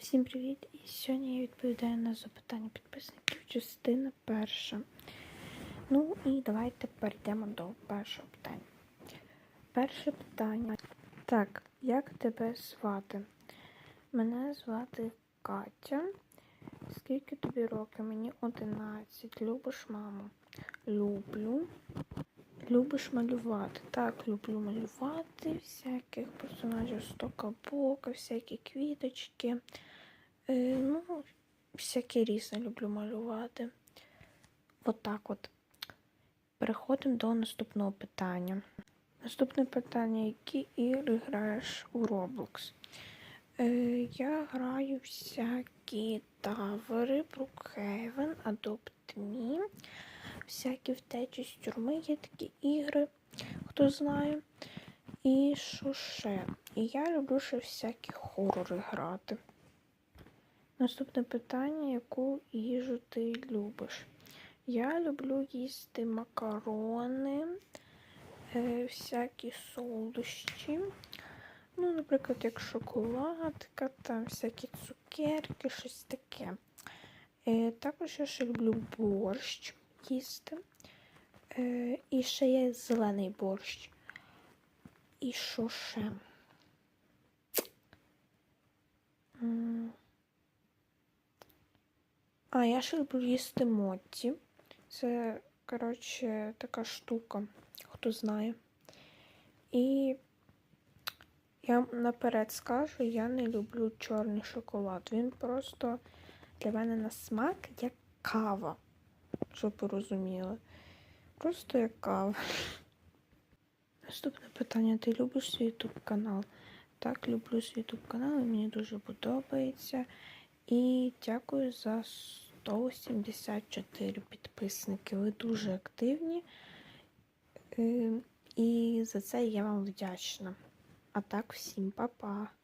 Всім привіт! І сьогодні я відповідаю на запитання підписників, частина перша. Ну і давайте перейдемо до першого питання. Перше питання. Так, як тебе звати? Мене звати Катя. Скільки тобі років? Мені 11. Любиш маму? Люблю. Любиш малювати? Так, люблю малювати всяких персонажів з бока, всякі квіточки. Е, ну, всяке різне люблю малювати. Отак от. Переходимо до наступного питання. Наступне питання: які ігри граєш у Roblox? Е, я граю всякі тавери, Brookhaven, Adopt Me, всякі втечі з тюрми є такі ігри, хто знає. І що ще? І я люблю ще всякі хорори грати. Наступне питання: яку їжу ти любиш? Я люблю їсти макарони, е, всякі солодощі. Ну, наприклад, як шоколадка, там всякі цукерки, щось таке. Е, також я ще люблю борщ їсти. Е, і ще є зелений борщ. І що ще? А, я ще люблю їсти Мотті. Це, коротше, така штука, хто знає. І я наперед скажу, я не люблю чорний шоколад. Він просто для мене на смак як кава. Щоб ви розуміли. Просто як кава. Наступне питання: ти любиш свій YouTube канал? Так, люблю свій YouTube канал, і мені дуже подобається. І дякую за 174 підписники. Ви дуже активні. Е, І за це я вам вдячна. А так, всім па-па.